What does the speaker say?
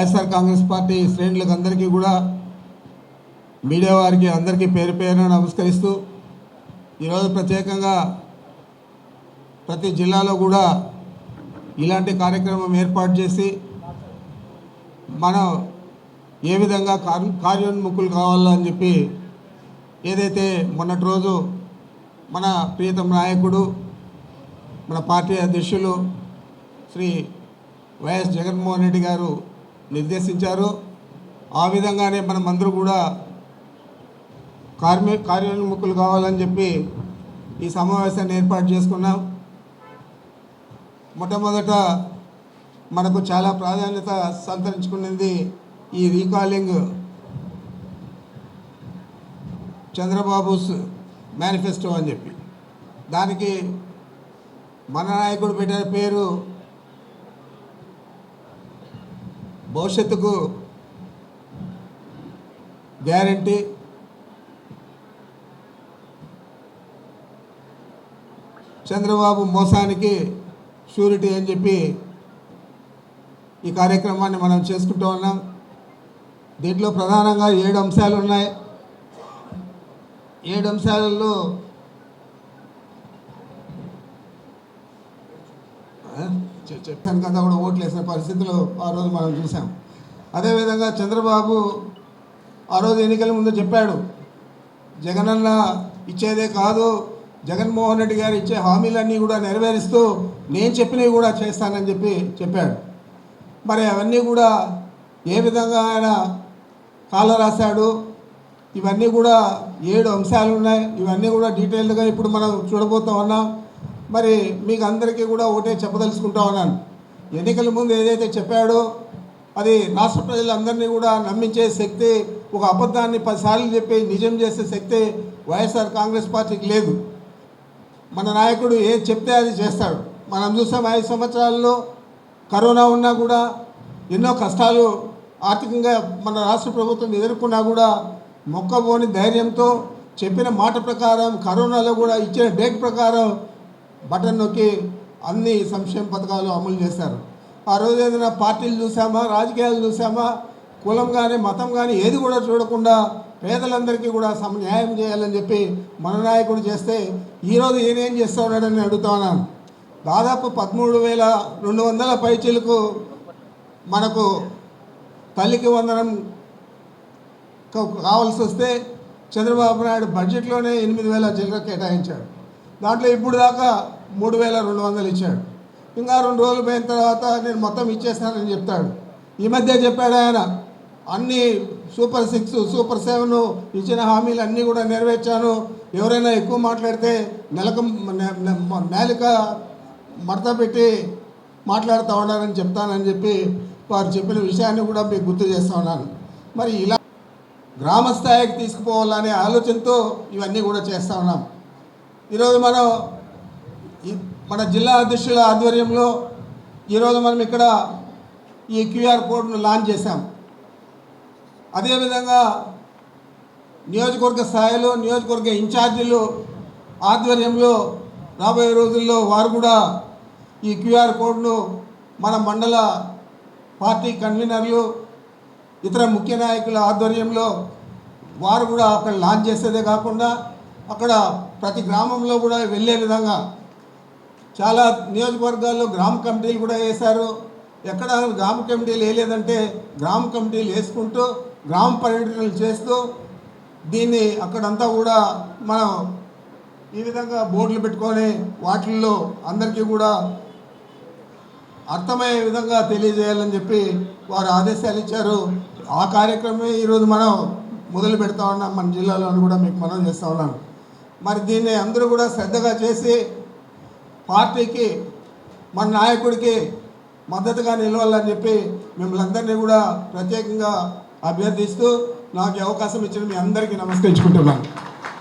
YSR Congress party శ్రేణులకు అందరికీ కూడా మీడియా వారికి అందరికీ పేరు పేరున నమస్కరిస్తూ ఈరోజు ప్రత్యేకంగా ప్రతి జిల్లాలో కూడా ఇలాంటి కార్యక్రమం ఏర్పాటు చేసి మనం ఏ విధంగా కార్ కార్యోన్ముఖులు కావాలని చెప్పి ఏదైతే మొన్నటి రోజు మన ప్రియతమ నాయకుడు మన పార్టీ అధ్యక్షులు శ్రీ వైఎస్ జగన్మోహన్ రెడ్డి గారు నిర్దేశించారు. ఆ విధంగానే మనం అందరూ కూడా కార్మి కార్యోన్ముఖులు కావాలని చెప్పి ఈ సమావేశాన్ని ఏర్పాటు చేసుకున్నాం. మొట్టమొదట మనకు చాలా ప్రాధాన్యత సంతరించుకున్నది ఈ రీకాలింగ్ చంద్రబాబు మేనిఫెస్టో అని చెప్పి. దానికి మన నాయకుడు పెట్టిన పేరు భవిష్యత్తుకు గ్యారంటీ చంద్రబాబు మోసానికి షూరిటీ అని చెప్పి ఈ కార్యక్రమాన్ని మనం చేసుకుంటూ ఉన్నాం. దీంట్లో ప్రధానంగా ఏడు అంశాలు ఉన్నాయి. ఏడు అంశాలలో ఆ, చెప్పాను కదా కూడా ఓట్లు వేసిన పరిస్థితులు ఆ రోజు మనం చూసాం. అదేవిధంగా చంద్రబాబు ఆ రోజు ఎన్నికల ముందు చెప్పాడు జగనన్న ఇచ్చేదే కాదు జగన్మోహన్ రెడ్డి గారు ఇచ్చే హామీలన్నీ కూడా నెరవేరుస్తూ నేను చెప్పినవి కూడా చేస్తానని చెప్పి చెప్పాడు. మరి అవన్నీ కూడా ఏ విధంగా ఆయన కాల రాశాడు? ఇవన్నీ కూడా ఏడు అంశాలు ఉన్నాయి. ఇవన్నీ కూడా డీటెయిల్డ్గా ఇప్పుడు మనం చూడబోతా ఉన్నాం. మరి మీకు అందరికీ కూడా ఒకటే చెప్పదలుచుకుంటా ఉన్నాను. ఎన్నికల ముందు ఏదైతే చెప్పాడో అది రాష్ట్ర ప్రజలందరినీ కూడా నమ్మించే శక్తి ఒక అబద్ధాన్ని పదిసార్లు చెప్పి నిజం చేసే శక్తి వైఎస్ఆర్ కాంగ్రెస్ పార్టీకి లేదు. మన నాయకుడు ఏది చెప్తే అది చేస్తాడు. మనం చూసాం ఐదు సంవత్సరాల్లో కరోనా ఉన్నా కూడా ఎన్నో కష్టాలు ఆర్థికంగా మన రాష్ట్ర ప్రభుత్వం ఎదుర్కొన్నా కూడా మొక్కబోని ధైర్యంతో చెప్పిన మాట ప్రకారం కరోనాలో కూడా ఇచ్చిన డేట్ ప్రకారం బటన్ నొక్కి అన్ని సంక్షేమ పథకాలు అమలు చేశారు. ఆ రోజు ఏదైనా పార్టీలు చూసామా? రాజకీయాలు చూసామా? కులం కానీ మతం కానీ ఏది కూడా చూడకుండా పేదలందరికీ కూడా సమ న్యాయం చేయాలని చెప్పి మన నాయకుడు చేస్తే ఈరోజు ఈయనేం చేస్తా ఉన్నాడని అడుగుతా ఉన్నాను. దాదాపు పదమూడు వేల రెండు వందల పైచీలకు మనకు తల్లికి వందనం కావాల్సి వస్తే చంద్రబాబు నాయుడు బడ్జెట్లోనే ఎనిమిది వేల చిల్లర కేటాయించాడు. దాంట్లో ఇప్పుడు దాకా మూడు వేల రెండు వందలు ఇచ్చాడు. ఇంకా రెండు రోజులు పోయిన తర్వాత నేను మొత్తం ఇచ్చేస్తానని చెప్తాడు. ఈ మధ్య చెప్పాడు ఆయన అన్ని సూపర్ సిక్స్ సూపర్ సెవెన్ ఇచ్చిన హామీలు అన్నీ కూడా నెరవేర్చాను. ఎవరైనా ఎక్కువ మాట్లాడితే నెలకు నేలిక మడత పెట్టి మాట్లాడుతూ ఉన్నారని చెప్తానని చెప్పి వారు చెప్పిన విషయాన్ని కూడా మీకు గుర్తు చేస్తూ ఉన్నాను. మరి ఇలా గ్రామ స్థాయికి తీసుకుపోవాలనే ఆలోచనతో ఇవన్నీ కూడా చేస్తూ ఉన్నాం. ఈరోజు మనం మన జిల్లా అధ్యక్షుల ఆధ్వర్యంలో ఈరోజు మనం ఇక్కడ ఈ క్యూఆర్ కోడ్ను లాంచ్ చేశాం. అదేవిధంగా నియోజకవర్గ స్థాయిలో నియోజకవర్గ ఇన్ఛార్జీలు ఆధ్వర్యంలో రాబోయే రోజుల్లో వారు కూడా ఈ క్యూఆర్ కోడ్ను మన మండల పార్టీ కన్వీనర్లు ఇతర ముఖ్య నాయకుల ఆధ్వర్యంలో వారు కూడా అక్కడ లాంచ్ చేసేదే కాకుండా అక్కడ ప్రతి గ్రామంలో కూడా వెళ్ళే విధంగా చాలా నియోజకవర్గాల్లో గ్రామ కమిటీలు కూడా వేశారు. ఎక్కడ గ్రామ కమిటీలు వేయలేదంటే గ్రామ కమిటీలు వేసుకుంటూ గ్రామ పర్యటనలు చేస్తూ దీన్ని అక్కడంతా కూడా మనం ఈ విధంగా బోర్డులు పెట్టుకొని వాటిల్లో అందరికీ కూడా అర్థమయ్యే విధంగా తెలియజేయాలని చెప్పి వారు ఆదేశాలు ఇచ్చారు. ఆ కార్యక్రమమే ఈరోజు మనం మొదలు పెడతా ఉన్నాం. మన జిల్లాలో అని కూడా మీకు మనం చేస్తూ ఉన్నాను. మరి దీన్ని అందరూ కూడా శ్రద్ధగా చేసి పార్టీకి మన నాయకుడికి మద్దతుగా నిలవాలని చెప్పి మిమ్మల్ని అందరినీ కూడా ప్రత్యేకంగా అభ్యర్థిస్తూ నాకు అవకాశం ఇచ్చిన మీ అందరికీ నమస్కరించుకుంటున్నాను.